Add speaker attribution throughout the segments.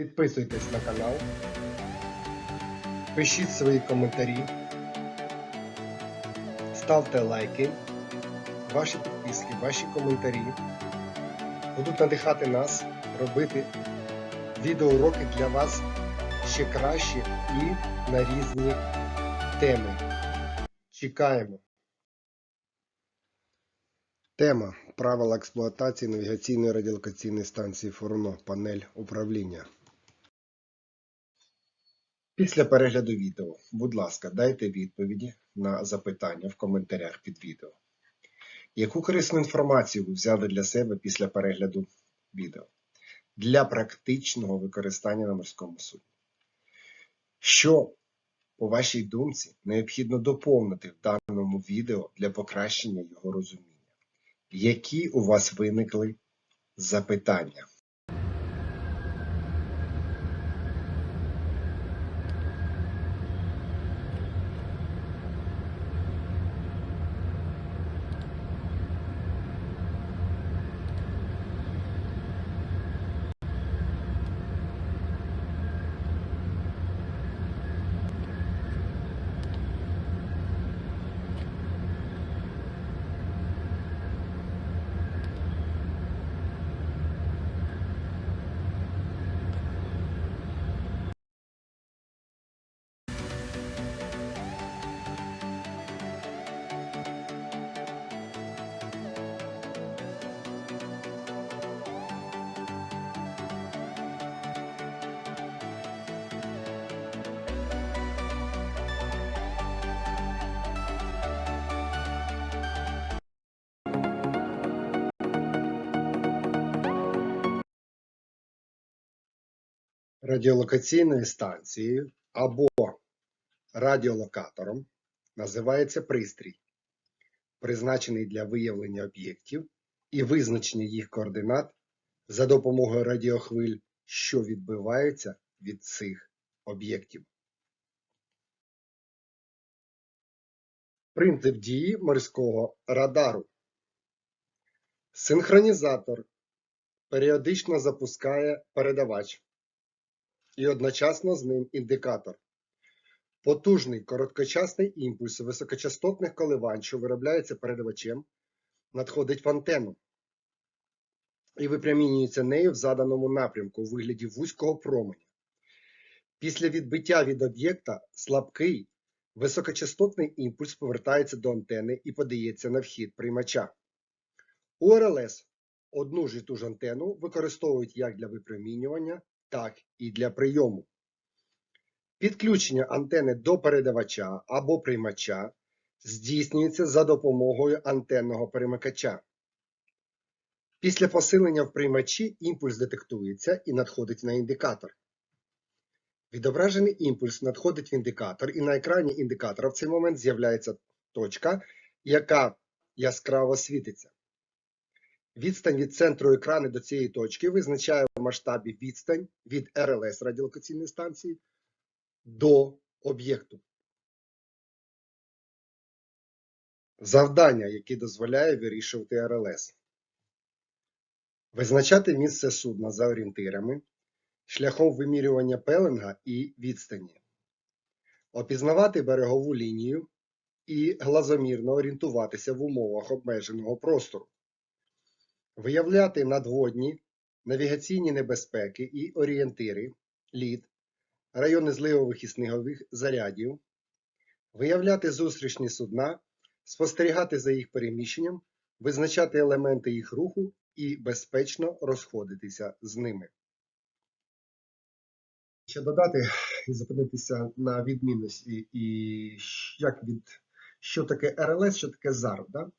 Speaker 1: Підписуйтесь на канал, пишіть свої коментарі, ставте лайки. Ваші підписки, ваші коментарі будуть надихати нас робити відеоуроки для вас ще краще і на різні теми. Чекаємо. Тема правила експлуатації навігаційної радіолокаційної станції Фурно, панель управління. Після перегляду відео, будь ласка, дайте відповіді на запитання в коментарях під відео. Яку корисну інформацію ви взяли для себе після перегляду відео для практичного використання на морському судні? Що, по вашій думці, необхідно доповнити в даному відео для покращення його розуміння? Які у вас виникли запитання? Радіолокаційною станцією або радіолокатором називається пристрій, призначений для виявлення об'єктів і визначення їх координат за допомогою радіохвиль, що відбиваються від цих об'єктів. Принцип дії морського радару. Синхронізатор періодично запускає передавач і одночасно з ним індикатор. Потужний короткочасний імпульс високочастотних коливань, що виробляється передавачем, надходить в антенну і випромінюється нею в заданому напрямку у вигляді вузького променя. Після відбиття від об'єкта слабкий високочастотний імпульс повертається до антени і подається на вхід приймача. У РЛС одну ж і ту ж антенну використовують як для випромінювання, так і для прийому. Підключення антени до передавача або приймача здійснюється за допомогою антенного перемикача. Після посилення в приймачі імпульс детектується і надходить на індикатор. Відображений імпульс надходить в індикатор, і на екрані індикатора в цей момент з'являється точка, яка яскраво світиться. Відстань від центру екрану до цієї точки визначає в масштабі відстань від РЛС радіолокаційної станції до об'єкту. Завдання, яке дозволяє вирішувати РЛС. Визначати місце судна за орієнтирами шляхом вимірювання пеленга і відстані. Опізнавати берегову лінію і глазомірно орієнтуватися в умовах обмеженого простору. Виявляти надводні, навігаційні небезпеки і орієнтири, лід, райони зливових і снігових зарядів, виявляти зустрічні судна, спостерігати за їх переміщенням, визначати елементи їх руху і безпечно розходитися з ними. Ще додати і зупинитися на відмінності і як від що таке РЛС, що таке ЗАРП, да?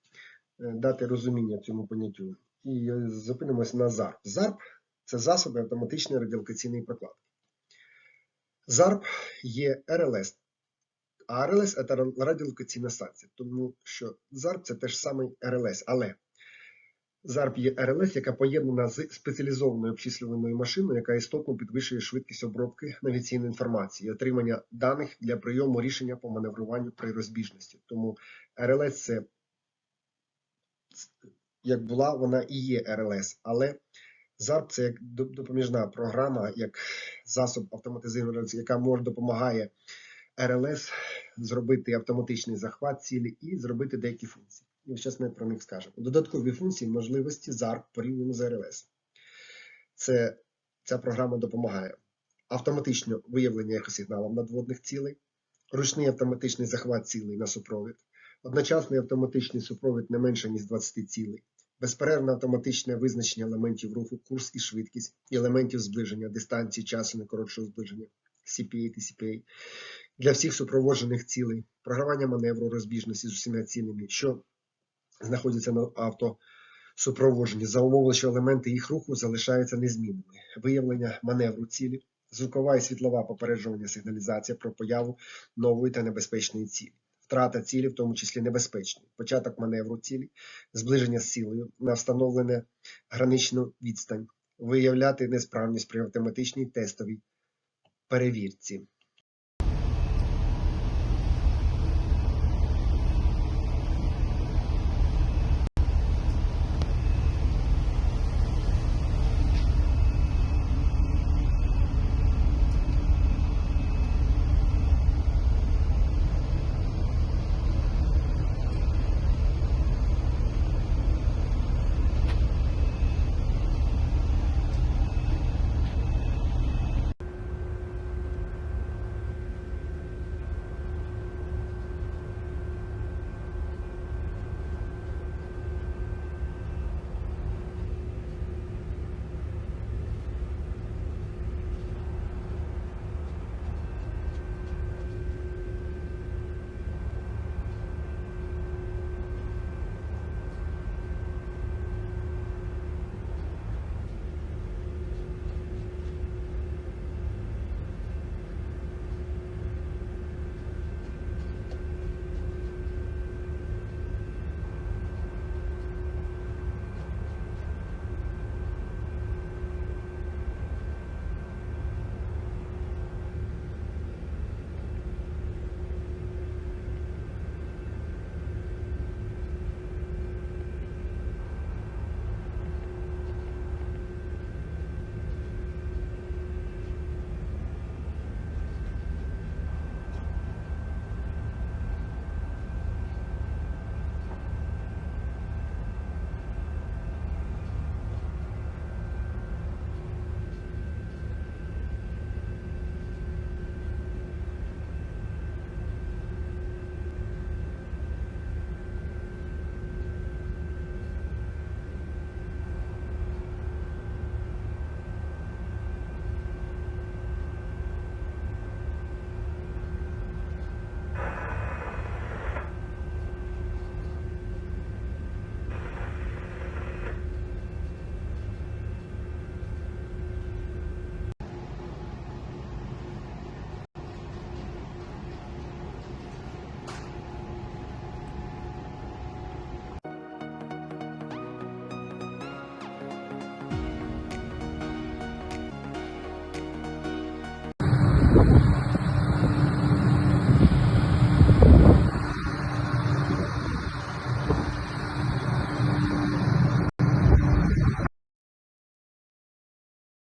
Speaker 1: Е, дати розуміння цьому поняттю. І зупинимось на ЗАРП. ЗАРП це засоби автоматичної радіолокаційної прокладки. ЗАРП є РЛС, а РЛС це радіолокаційна станція, тому що ЗАРП це теж самий РЛС, але ЗАРП є РЛС, яка поєднана з спеціалізованою обчислюваною машиною, яка істотно підвищує швидкість обробки навігаційної інформації і отримання даних для прийому рішення по маневруванню при розбіжності. Тому РЛС це як була, вона і є РЛС, але ZARP це як допоміжна програма, як засоб автоматизований, яка може допомагає РЛС зробити автоматичний захват цілі і зробити деякі функції. І зараз ми про них скажемо. Додаткові функції можливості ZARP порівняно з РЛС. Це ця програма допомагає автоматичне виявлення ехосигналів надводних цілей, ручний автоматичний захват цілей на супровід, одночасний автоматичний супровід не менше ніж 20 цілей, безперервне автоматичне визначення елементів руху, курс і швидкість, елементів зближення, дистанції, часу найкоротшого зближення, CPA та CPA, для всіх супроводжених цілей, програвання маневру розбіжності з усіма цілями, що знаходяться на автосупроводженні, за умови, що елементи їх руху залишаються незмінними, виявлення маневру цілі, звукова і світлова попереджування сигналізація про появу нової та небезпечної цілі. Втрата цілі, в тому числі небезпечні, початок маневру цілі, зближення з цілею на встановлене граничну відстань, виявляти несправність при автоматичній тестовій перевірці.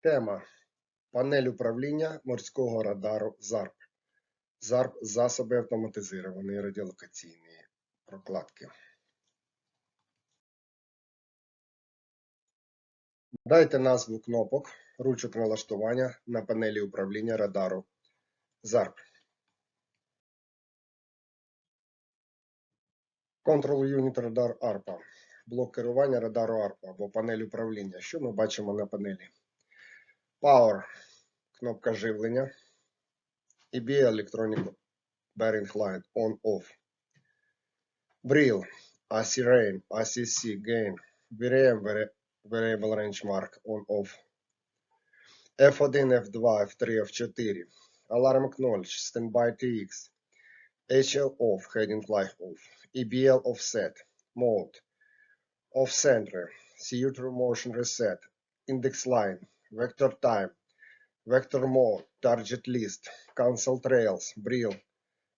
Speaker 1: Тема панель управління морського радару ЗАРП. ЗАРП засоби автоматизованої радіолокаційної прокладки. Дайте назву кнопок, ручок налаштування на панелі управління радару ЗАРП. Control Unit Radar ARPA. Блок керування радару ARPA або панель управління. Що ми бачимо на панелі? Power кнопка живлення. EBL Electronic Bearing Line On-Off. Brill, AC Rain, ACC Gain, VRM Vari- Variable Range Mark On-Off. F1, F2, F3, F4. Alarm Acknowledge, Standby TX. HL Off, Heading Light Off. EBL Offset, Mode. Off Center, CU True Motion Reset. Index Line, Vector Time, Vector Mode, Target List, Cancel Trails, Brill,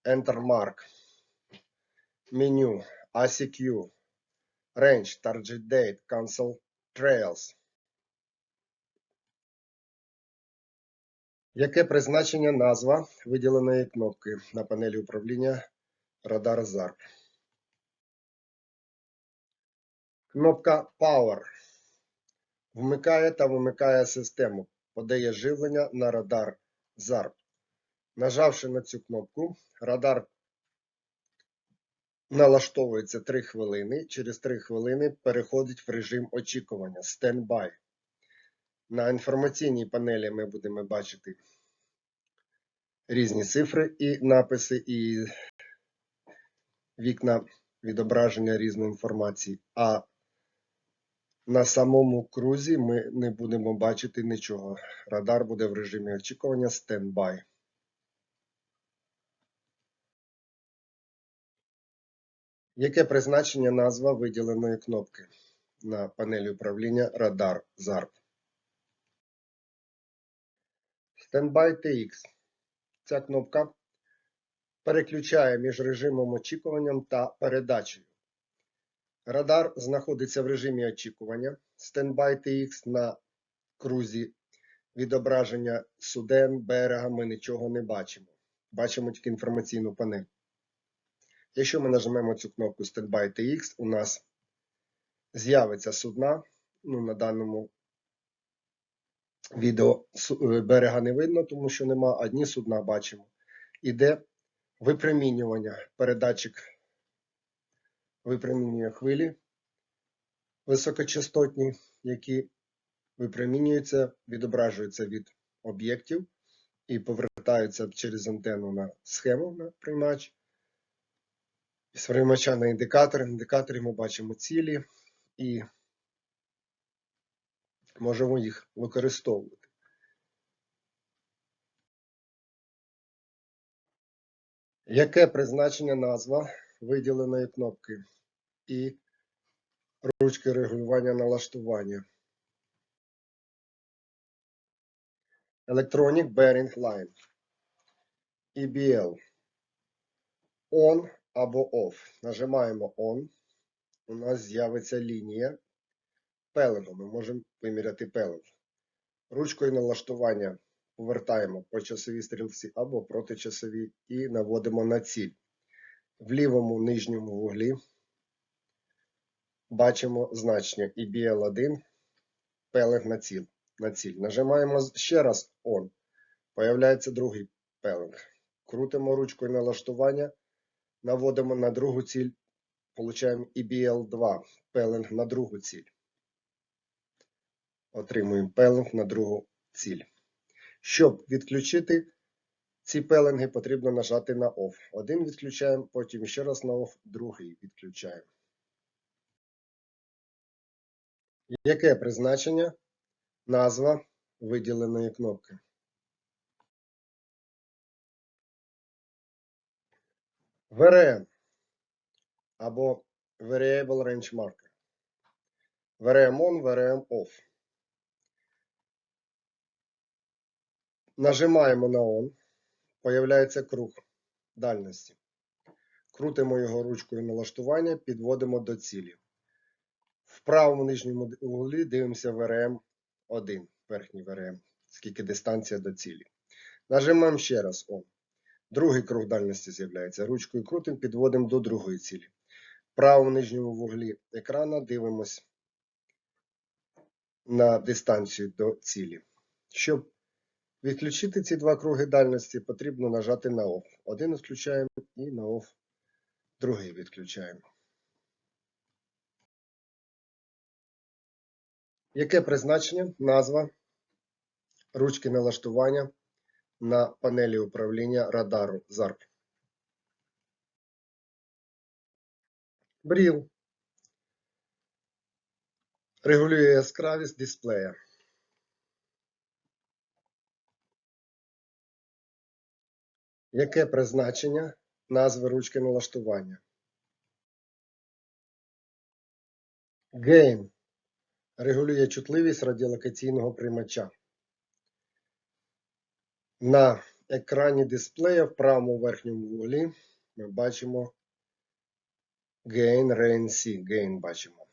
Speaker 1: Enter Mark, Menu, ICQ, Range, Target Date, Cancel Trails. Яке призначення назва виділеної кнопки на панелі управління Radar ZARP? Кнопка Power вмикає та вимикає систему, подає живлення на радар ZARP. Нажавши на цю кнопку, радар налаштовується 3 хвилини. Через 3 хвилини переходить в режим очікування Standby. На інформаційній панелі ми будемо бачити різні цифри і написи, і вікна відображення різної інформації. А на самому крузі ми не будемо бачити нічого. Радар буде в режимі очікування Standby. Яке призначення назва виділеної кнопки на панелі управління Радар ZARP? Standby TX. Ця кнопка переключає між режимом очікуванням та передачею. Радар знаходиться в режимі очікування. Standby TX на крузі відображення суден, берега ми нічого не бачимо. Бачимо тільки інформаційну панель. Якщо ми нажмемо цю кнопку Standby TX, у нас з'явиться судна. Ну, на даному відео е, берега не видно, тому що нема, одні судна бачимо. Іде випромінювання, передатчик випромінює хвилі високочастотні, які випромінюються, відображуються від об'єктів і повертаються через антенну на схему на приймач. З приймача на індикатор. В індикаторі ми бачимо цілі і можемо їх використовувати. Яке призначення назва виділеної кнопки і ручки регулювання налаштування? Electronic Bearing Line. EBL. On або Off. Нажимаємо On. У нас з'явиться лінія пеленгу. Ми можемо виміряти пеленг. Ручкою налаштування повертаємо по часовій стрілці або протичасовій і наводимо на ціль. В лівому нижньому вуглі бачимо значення EBL1 пеленг на ціль. На ціль. Нажимаємо ще раз On. Появляється другий пеленг. Крутимо ручкою налаштування, наводимо на другу ціль, получаємо EBL2 пеленг на другу ціль. Отримуємо пеленг на другу ціль. Щоб відключити ці пеленги, потрібно нажати на OFF. Один відключаємо, потім ще раз на OFF, другий відключаємо. Яке призначення? Назва виділеної кнопки. VRM або Variable Range Marker. VRM on, VRM off. Нажимаємо на On. Появляється круг дальності. Крутимо його ручкою налаштування, підводимо до цілі. В правому нижньому углі дивимося VRM 1, верхній VRM, скільки дистанція до цілі. Нажимаємо ще раз On. Другий круг дальності з'являється. Ручкою крутимо, підводимо до другої цілі. В правому нижньому вуглі екрана дивимось на дистанцію до цілі. Щоб відключити ці два круги дальності, потрібно нажати на OFF. Один відключаємо і на OFF другий відключаємо. Яке призначення? Назва ручки налаштування на панелі управління радару ZARP. Бріл. Регулює яскравість дисплея. Яке призначення назви ручки налаштування? Gain. Регулює чутливість радіолокаційного приймача. На екрані дисплея в правому верхньому вуглі ми бачимо Gain RNC. Gain бачимо.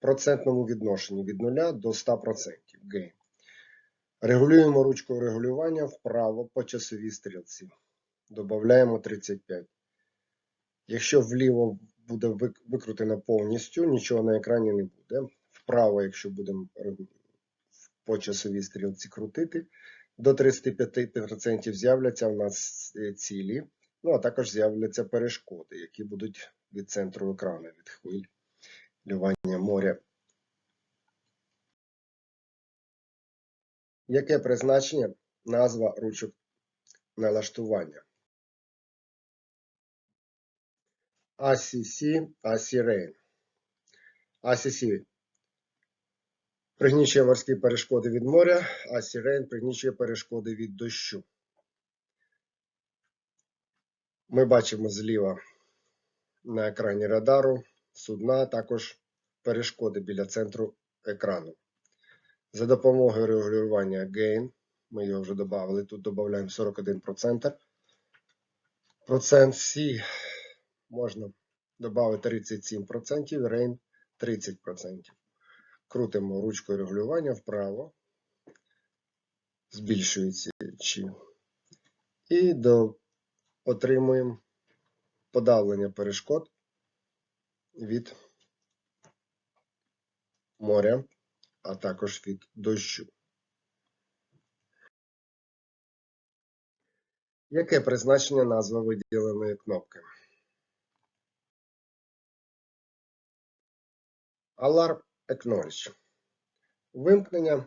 Speaker 1: Процентному відношенні від 0 до 100% Gain. Регулюємо ручкою регулювання вправо по часовій стрілці. Додаємо 35. Якщо вліво буде викрутено повністю, нічого на екрані не буде. Вправо, якщо будемо по часовій стрілці крутити, до 35% з'являться в нас е, цілі, ну а також з'являться перешкоди, які будуть від центру екрану, від хвиль лювання моря. Яке призначення? Назва ручок налаштування. ACC, ACRAIN. ACC пригнічує морські перешкоди від моря, ACRAIN пригнічує перешкоди від дощу. Ми бачимо зліва на екрані радару судна, також перешкоди біля центру екрану. За допомогою регулювання Gain, ми його вже додали, тут додаємо 41%. Процент C можна додати 37%, Rain 30%. Крутимо ручкою регулювання вправо, збільшується чи і до, отримуємо подавлення перешкод від моря, а також від дощу. Яке призначення назва виділеної кнопки? Alarm Acknowledge. Вимкнення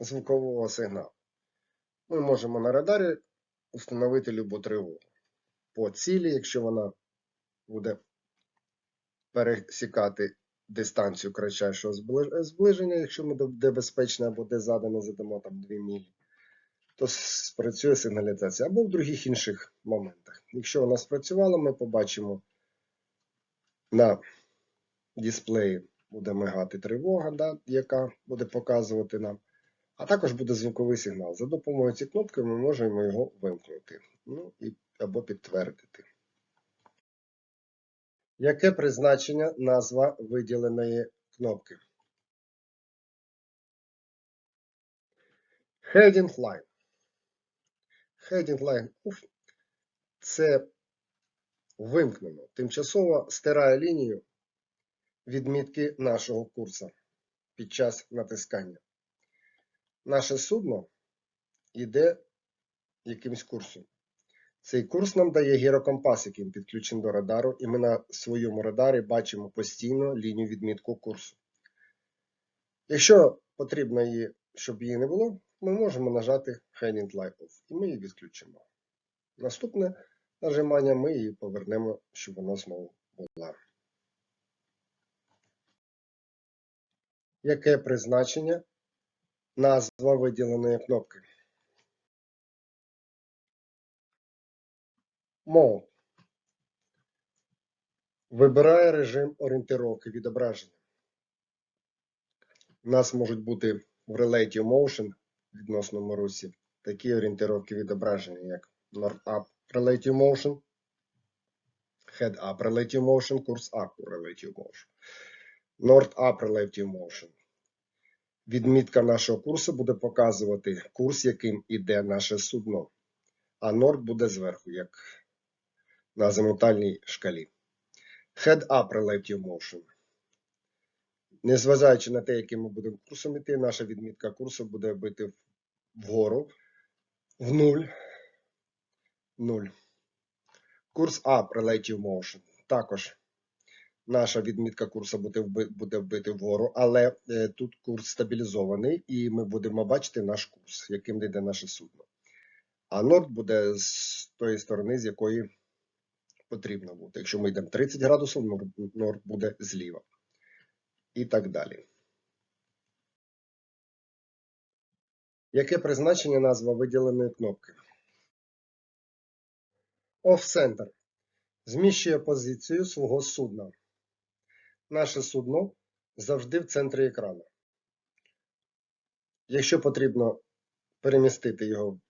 Speaker 1: звукового сигналу. Ми можемо на радарі встановити любу тривогу. По цілі, якщо вона буде пересікати дистанцію кратчайшого зближення, якщо ми де безпечно або де задано задамо там 2 мілі, то спрацює сигналізація або в других інших моментах. Якщо вона спрацювала, ми побачимо на дисплеї буде мигати тривога, да, яка буде показувати нам, а також буде звуковий сигнал. За допомогою цієї кнопки ми можемо його вимкнути ну, і, або підтвердити. Яке призначення назва виділеної кнопки? Heading line. Heading line уф, це вимкнено. Тимчасово стирає лінію відмітки нашого курсу під час натискання. Наше судно йде якимсь курсом. Цей курс нам дає гірокомпас, який підключений до радару, і ми на своєму радарі бачимо постійно лінію відмітку курсу. Якщо потрібно її, щоб її не було, ми можемо нажати Heading Light Off і ми її відключимо. Наступне нажимання ми її повернемо, щоб вона знову була. Яке призначення? Назва виділеної кнопки. Mode. Вибирає режим орієнтировки відображення. У нас можуть бути в Relative Motion відносно Марусі такі орієнтировки відображення, як North Up Relative Motion, Head Up Relative Motion, Course Up Relative Motion. North Up Relative Motion. Відмітка нашого курсу буде показувати курс, яким іде наше судно, а North буде зверху, як на азимутальній шкалі. Head Up Relative Motion. Незважаючи на те, яким ми будемо курсом іти, наша відмітка курсу буде бити вгору в 0. 0. Курс Up Relative Motion. Також наша відмітка курсу буде, буде вбити вгору, але е, тут курс стабілізований, і ми будемо бачити наш курс, яким йде наше судно. А норд буде з тої сторони, з якої потрібно бути. Якщо ми йдемо 30 градусів, норд, буде зліва. І так далі. Яке призначення назва виділеної кнопки? Off-Center зміщує позицію свого судна. Наше судно завжди в центрі екрану. Якщо потрібно перемістити його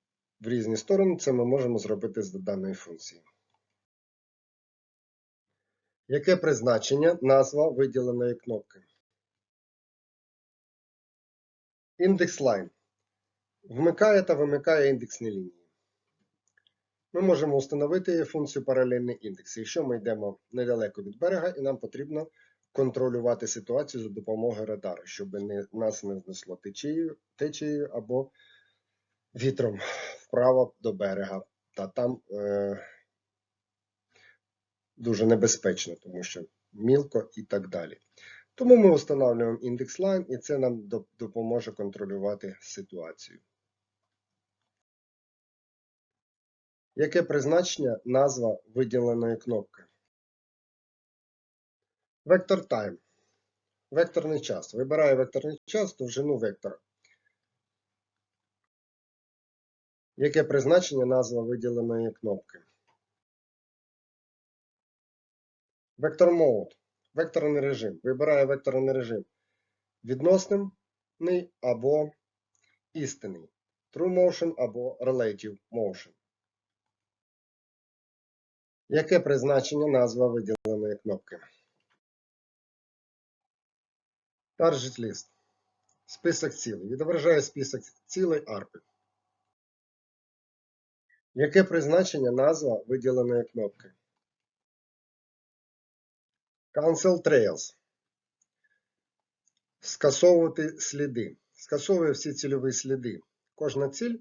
Speaker 1: в різні сторони, це ми можемо зробити з даної функції. Яке призначення назва виділеної кнопки? Index Line Вмикає та вимикає індексні лінії. Ми можемо встановити функцію паралельний індекс. Якщо ми йдемо недалеко від берега, і нам потрібно контролювати ситуацію за допомогою радару, щоб не, нас не знесло течією, течією або вітром вправо до берега. Та там е, дуже небезпечно, тому що мілко і так далі. Тому ми встановлюємо індекс line, і це нам допоможе контролювати ситуацію. Яке призначення назва виділеної кнопки? Вектор time. Векторний час. Вибираю векторний час, довжину вектора. Яке призначення назва виділеної кнопки? Вектор mode. Векторний режим. Вибираю векторний режим. Відносний або істинний. True motion або relative motion. Яке призначення назва виділеної кнопки? Target list. Список цілей. Відображає список цілей арпи. Яке призначення назва виділеної кнопки? Cancel Trails. Скасовувати сліди. Скасовує всі цільові сліди. Кожна ціль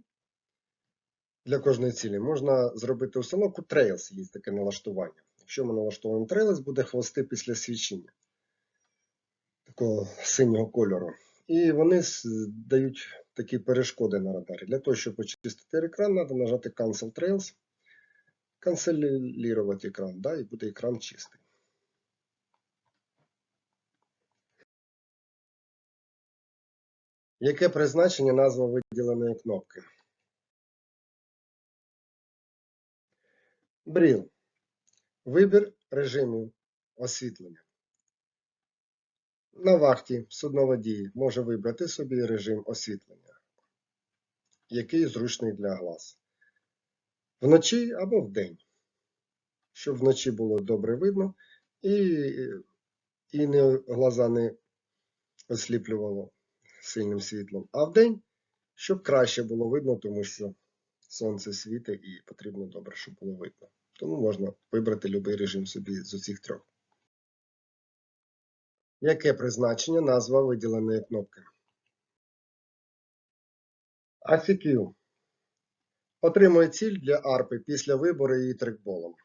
Speaker 1: для кожної цілі можна зробити установку Trails, є таке налаштування. Якщо ми налаштовуємо Trails, буде хвости після свічення такого синього кольору. І вони дають такі перешкоди на радарі. Для того, щоб очистити екран, треба нажати Cancel Trails, канцелірувати екран, да, і буде екран чистий. Яке призначення назва виділеної кнопки? Бріл. Вибір режимів освітлення. На вахті судноводій може вибрати собі режим освітлення, який зручний для глаз. Вночі або вдень, щоб вночі було добре видно і, і не, глаза не осліплювало сильним світлом, а вдень, щоб краще було видно, тому що сонце світить і потрібно добре, щоб було видно. Тому можна вибрати будь-який режим собі з усіх трьох. Яке призначення назва виділеної кнопки? ACQ. Отримує ціль для арпи після вибору її трекболом.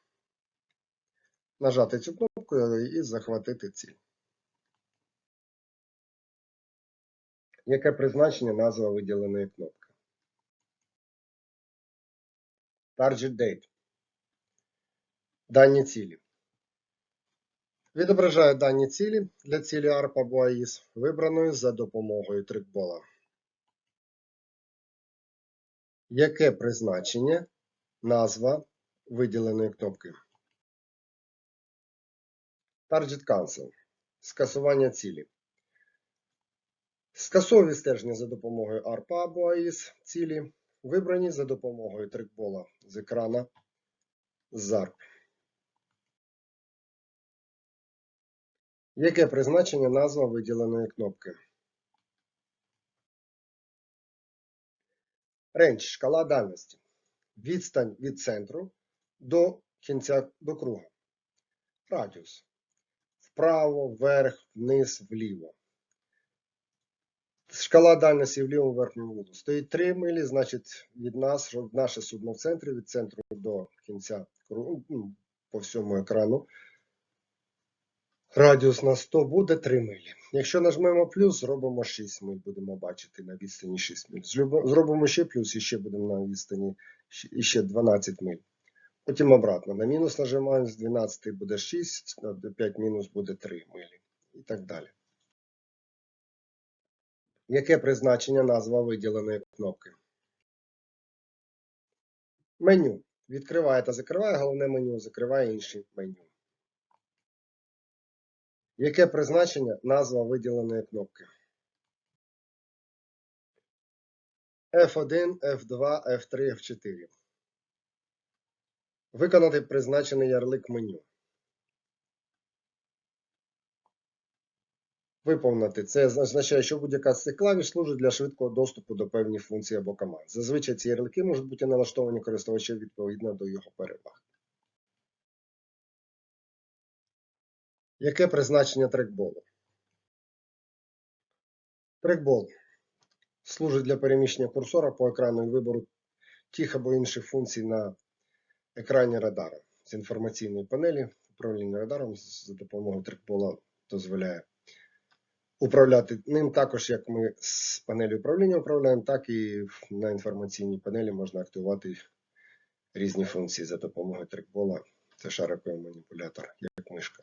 Speaker 1: Нажати цю кнопку і захватити ціль. Яке призначення назва виділеної кнопки? Target Date. Дані цілі. Відображає дані цілі для цілі ARP або AIS, вибраної за допомогою трекбола. Яке призначення назва виділеної кнопки? Target Cancel. Скасування цілі. Скасові стеження за допомогою ARP або AIS цілі, вибрані за допомогою трекбола з екрана ZARP. Яке призначення назва виділеної кнопки? Рейндж – шкала дальності. Відстань від центру до кінця до круга. Радіус. Вправо, вверх, вниз, вліво. Шкала дальності в лівому верхньому вуглу. Стоїть 3 милі, значить від нас, наше судно в центрі, від центру до кінця ну, по всьому екрану. Радіус на 100 буде 3 милі. Якщо нажмемо плюс, зробимо 6 миль, будемо бачити на відстані 6 миль. Зробимо ще плюс і ще будемо на відстані ще 12 миль. Потім обратно. На мінус нажимаємо, з 12 буде 6, на 5 мінус буде 3 милі. І так далі. Яке призначення назва виділеної кнопки? Меню. Відкриває та закриває головне меню, закриває інші меню. Яке призначення назва виділеної кнопки? F1, F2, F3, F4. Виконати призначений ярлик меню. Виповнити це означає, що будь-яка з цих клавіш служить для швидкого доступу до певних функцій або команд. Зазвичай ці ярлики можуть бути налаштовані користувачем відповідно до його переваг. Яке призначення трекболу? Трекбол служить для переміщення курсора по екрану і вибору тих або інших функцій на екрані радара. З інформаційної панелі управління радаром за допомогою трекбола дозволяє управляти ним також, як ми з панелі управління управляємо, так і на інформаційній панелі можна активувати різні функції за допомогою трекбола. Це шариковий маніпулятор, як мишка,